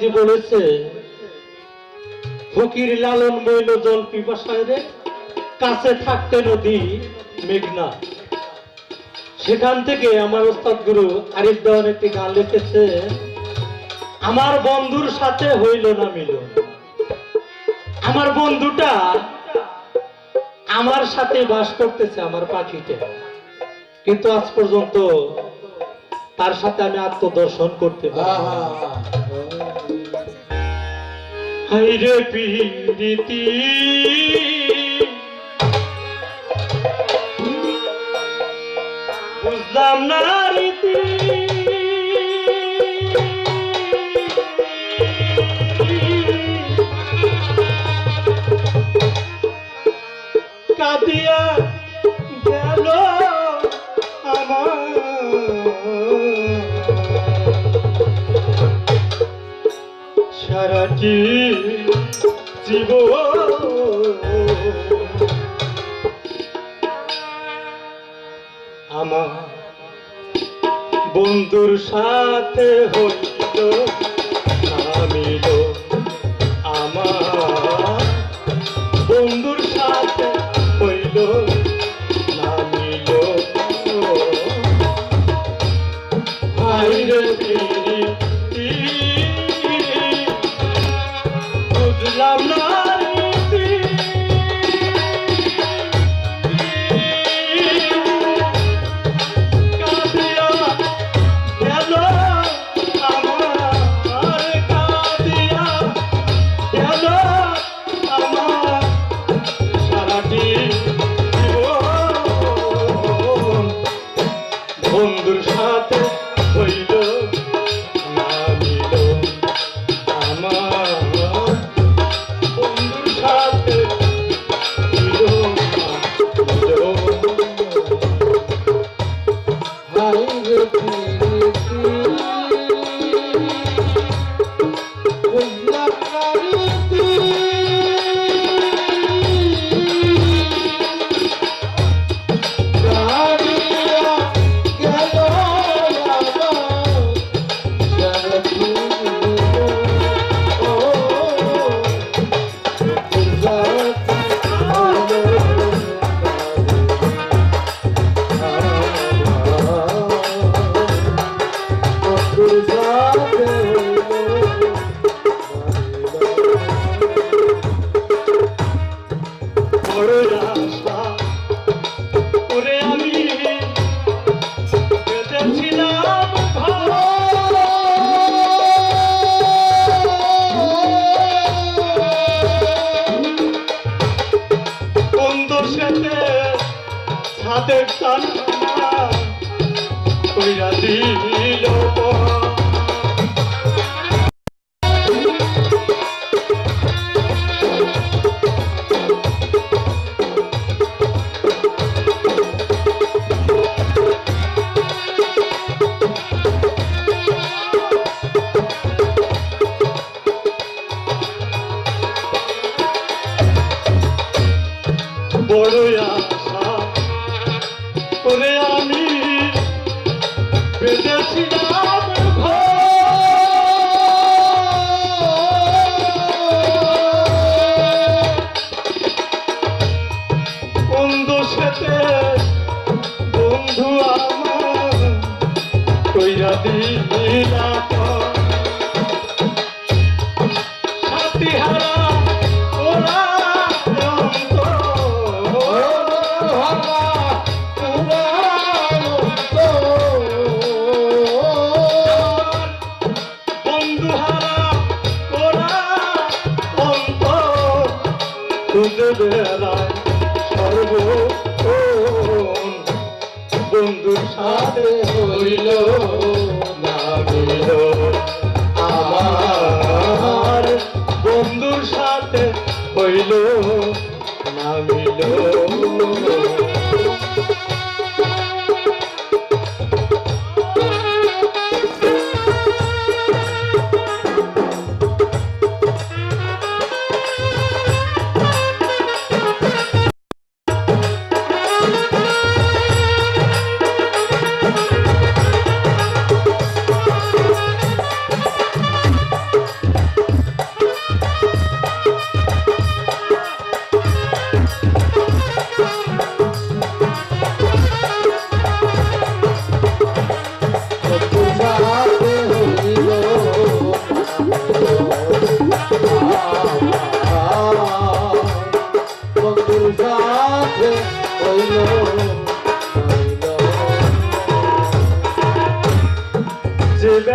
যে বলেছে ফকির লালন বইল জল পিপাসায় রে, কাছে থাকতে নদী মেঘনা সেখান থেকে আমার ওস্তাদ গুরু আরিফ দেওয়ান একটি গান লিখেছে, আমার বন্ধুর সাথে হইল না মিলন। আমার বন্ধুটা আমার সাথে বাস করতেছে আমার পাখিতে কিন্তু আজ পর্যন্ত তার সাথে আমি আত্মদর্শন করতে পারি হাইরে পিরিতি সারাটি জীব। আমার বন্ধুর সাথে হইল নামিল ছাদের টানা কইরা দিল করে আমি বেঁধেছিলাম। কোন দোষেতে বন্ধু আমার কইরা দিলা বেড়ায় সর্বক্ষণ বন্ধুর সাথে হইল।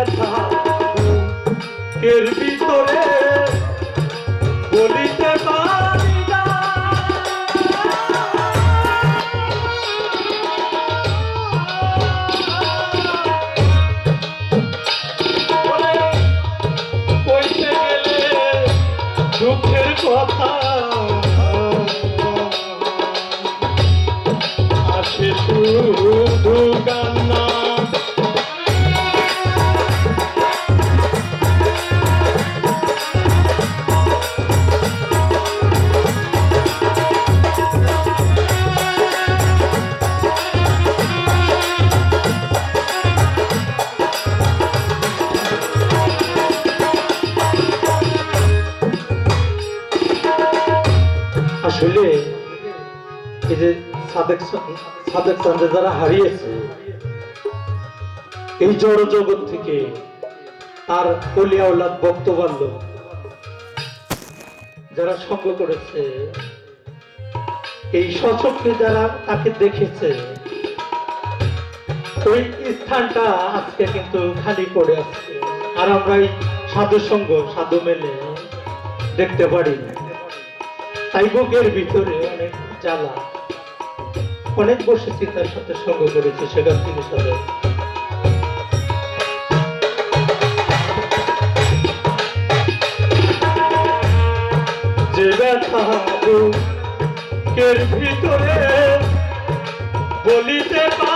ব্যথা। এর ভিতরে বলিতে পারি না। কইতে গেলে দুঃখের কথা সাদেক সাদেক চান্দে যারা হারিয়েছে। এই জড় জগৎ থেকে তার অলিয়া উল্লাদ বক্তব্য যারা সঙ্গ করেছে, এই সচক্ষে যারা তাকে দেখেছে, ওই স্থানটা আজকে কিন্তু খালি পড়ে আছে। আর আমরা এই সাধু সঙ্গ, সাধু মেলে দেখতে পারি তাই বুকের ভিতরে অনেক জ্বালা। অনেক বসেছি তার সাথে সঙ্গ করেছি সেখান ব্যথা বুকের ভিতরে বলিতে পারি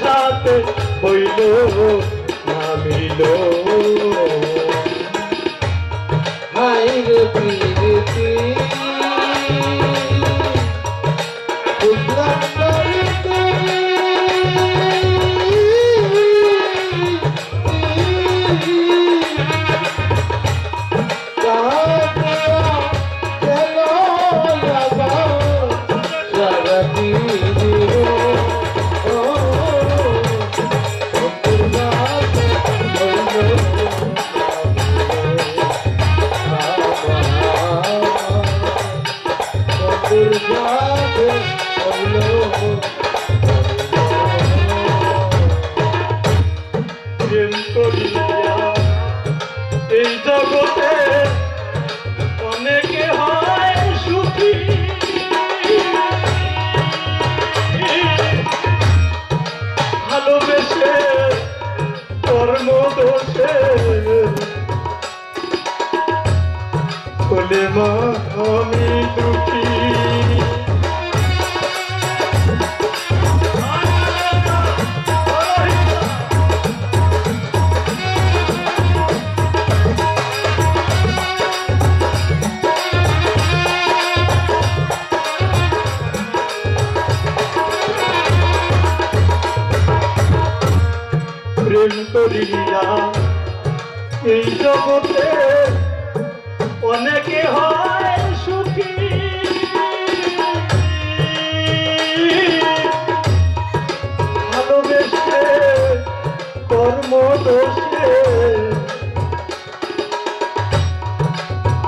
সাথে হইল না মিল হাইরে প্রীতি বলে মা আমি দুঃখী। প্রেম করিয়া এই জগতে অনেকে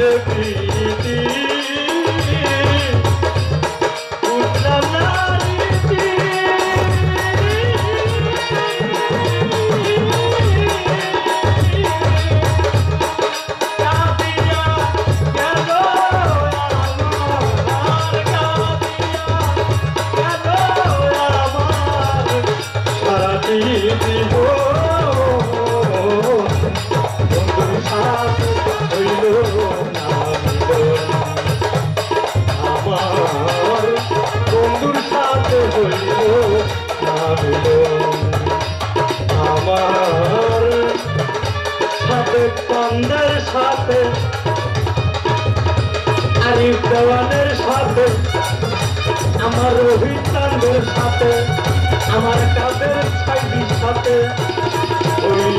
de ti. সাথে আরিফ দেওয়ানের সাথে আমার রোহিত চান্দের সাথে আমার কাদের সাইডির সাথে। ওই